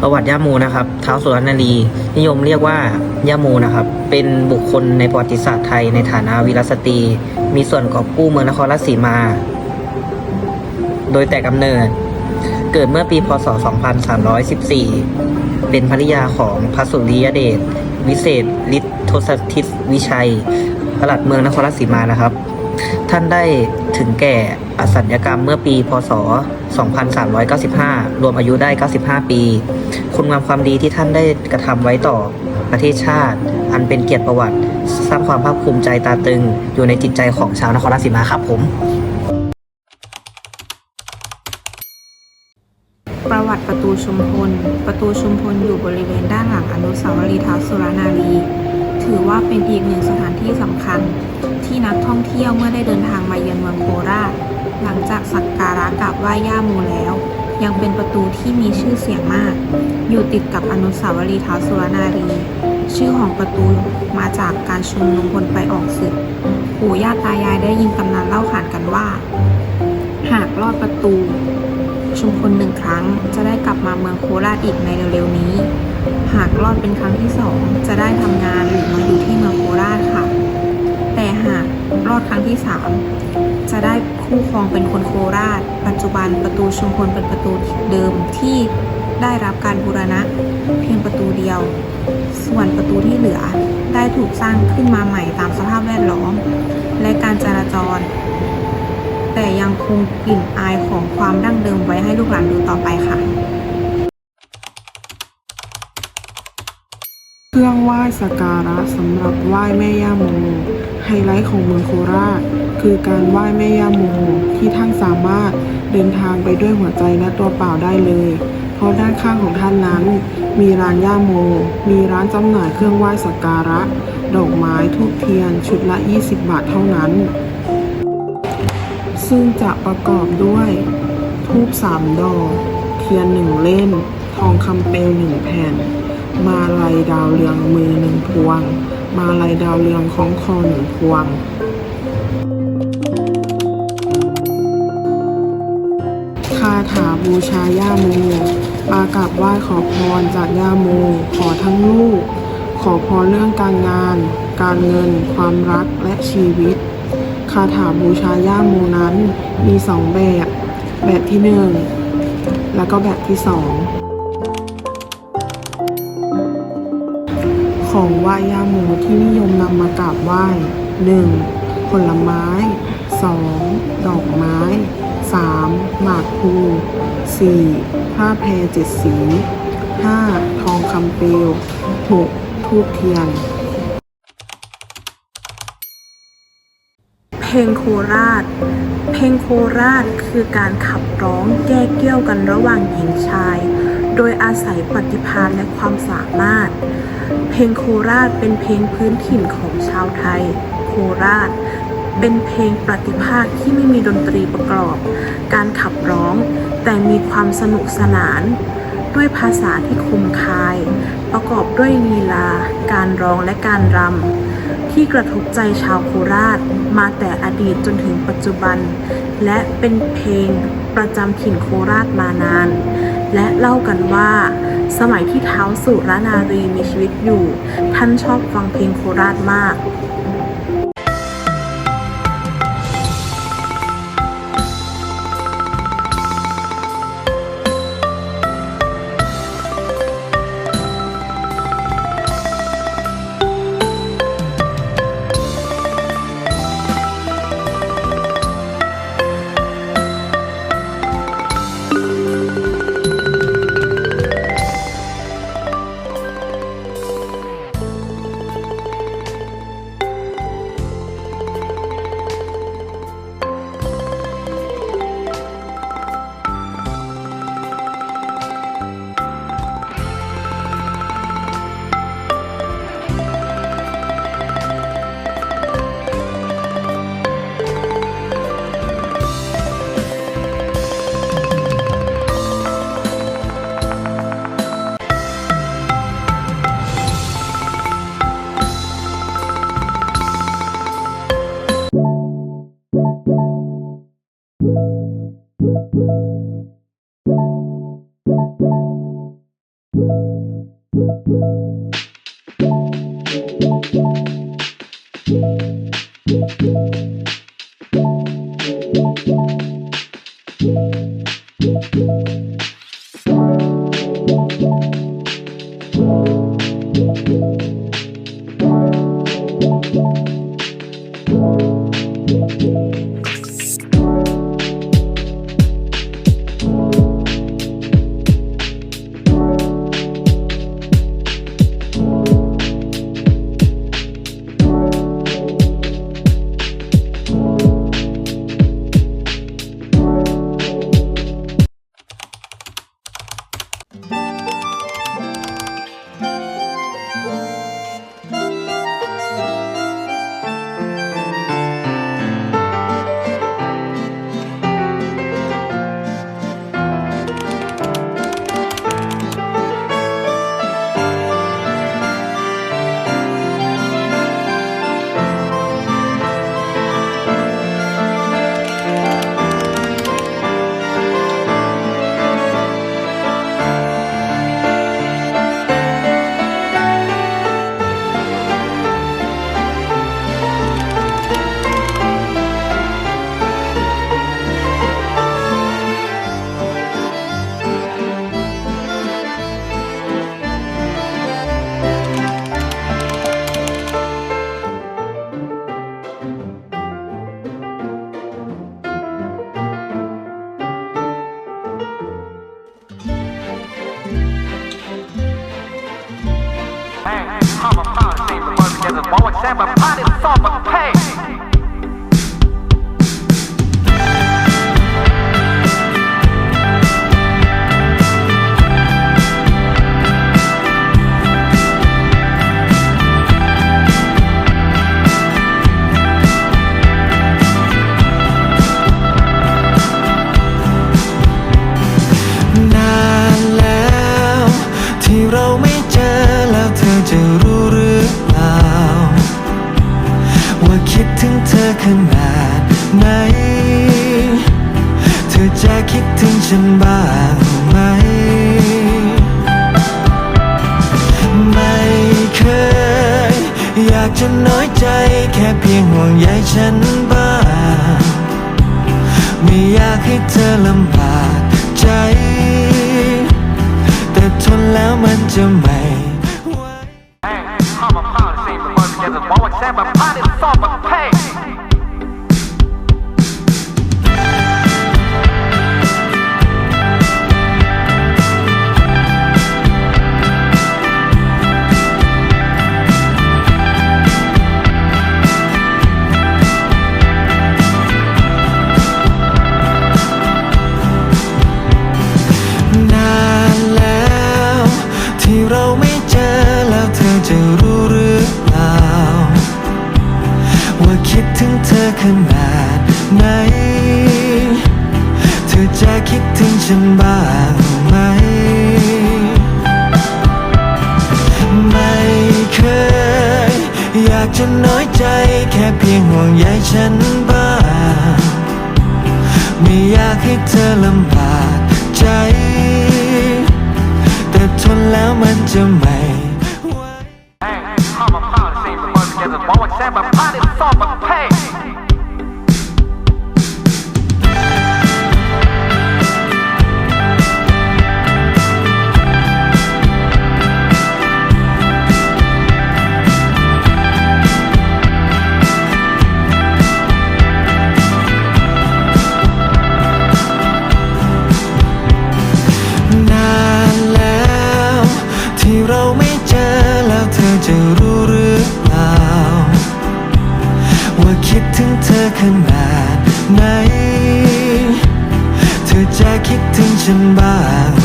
ประวัติย่าโมนะครับท้าวสุรนารีนิยมเรียกว่าย่าโมนะครับ เป็นบุคคลในประวัติศาสตร์ไทยในฐานะวีรสตรี มีส่วนกอบกู้เมืองนครราชสีมา โดยแต่กำเนิด เกิดเมื่อปีพศ 2314 เป็นภริยาของพระสุริยเดชวิเศษฤทธทศทิศวิชัยปลัดเมืองนครราชสีมานะครับ ท่านได้ถึงแก่อสัญญกรรมเมื่อปีพศ 2395 รวมอายุได้ 95 ปี คุณงามความดีที่ท่านได้กระทำไว้ต่อประเทศชาติ อันเป็นเกียรติประวัติ สร้างความภาคภูมิใจตาตึง อยู่ในจิตใจของชาวนครราชสีมาครับผม ประวัติประตูชุมพล ประตูชุมพลอยู่บริเวณด้านหลังอนุสาวรีย์ท้าวสุรนารี ถือว่าเป็นอีกหนึ่งสถานที่สำคัญ ที่นักท่องเที่ยวเมื่อได้เดินทางมาเยือนเมืองโคราช หลังจากสักการะกราบไหว้ย่าโมแล้ว ยังเป็นประตูที่มีชื่อเสียงมาก อยู่ติดกับอนุสาวรีย์ท้าวสุรนารี ชื่อของประตูมาจากการชุมนุมพลไปออกศึกปู่ย่าตายายได้ยินตำนานเล่าขานกันว่า หากลอดประตู ชุมพลหนึ่งครั้งจะได้กลับมาเมืองโคราชอีกในเร็วๆนี้ หากรอดเป็นครั้งที่สองจะได้ทำงานหรือมาอยู่ที่เมืองโคราชค่ะ แต่หากรอดครั้งที่สามจะได้คู่ครองเป็นคนโคราช ปัจจุบันประตูชุมพลเป็นประตูเดิมที่ได้รับการบูรณะ เพียงประตูเดียว ส่วนประตูที่เหลือได้ถูกสร้างขึ้นมาใหม่ตามสภาพแวดล้อม และการจราจร แต่ยังคงกลิ่นอายของความดั้งเดิมไว้ให้ลูกหลานดูต่อไปค่ะ เครื่องไหว้สักการะสำหรับไหว้แม่ย่าโม ไฮไลท์ของเมืองโคราช คือการไหว้แม่ย่าโมที่ท่านสามารถเดินทางไปด้วยหัวใจและตัวเปล่าได้เลย เพราะด้านข้างของท่านนั้น มีร้านย่าโม มีร้านจำหน่ายเครื่องไหว้สักการะ ดอกไม้ทูบเทียน ชุดละ 20 บาทเท่านั้น ซึ่งจะประกอบด้วยทูบสามดอก เทียนหนึ่งเล่ม ทองคำเปลวหนึ่งแผ่น มาลัยดาวเรืองมือหนึ่งพวง มาลัยดาวเรืองของคอหนึ่งพวง คาถาบูชาย่าโมมากราบไหว้ขอพรจากย่าโม ขอทั้งลูก ขอพรเรื่องการงาน การเงิน ความรักและชีวิต คาถาบูชาย่าโมนั้นมีสองแบบ แบบที่หนึ่งแล้วก็แบบที่สอง ของไหว้ย่าโมที่นิยมนำมากราบไหว้ 1. ผลไม้ 2. ดอกไม้ 3. หมากพลู 4. ผ้าแพรเจ็ดสี 5. ทองคำเปลว 6. ทูบเทียน เพลงโคราช เพลงโคราชคือการขับร้องแก้เกี่ยวกันระหว่างหญิงชาย โดยอาศัยปฏิภาณและความสามารถ ลงโคราชเป็นเพลงพื้นถิ่นของชาวไทย โคราช เป็นเพลงปฏิภาคที่ไม่มีดนตรีประกอบ การขับร้อง แต่มีความสนุกสนาน ด้วยภาษาที่คมคาย ประกอบด้วยลีลา การร้องและการรำที่กระทบใจชาวโคราชมาแต่อดีตจนถึงปัจจุบัน และเป็นเพลงประจำถิ่นโคราชมานาน และเล่ากันว่า สมัยที่เท้าสุรนารีมีชีวิตอยู่ ท่านชอบฟังเพลงโคราชมาก งมันจะบอกว่ แค่เพียงห่วงใยฉันบ้างไม่อยากให้เธอลำบากใจ แต่ทนแล้วมันจะไม่ไหวข้ามาฆ่าสิ่งมันจะ ขนาดไหน เธอจะคิดถึงฉันบ้างไหม ไม่เคย อยากจะน้อยใจแค่เพียงห่วงใยฉันบ้าง ไม่อยากให้เธอลำบากใจ แต่ทนแล้วมันจะไม่ไหวข้าม ดถึ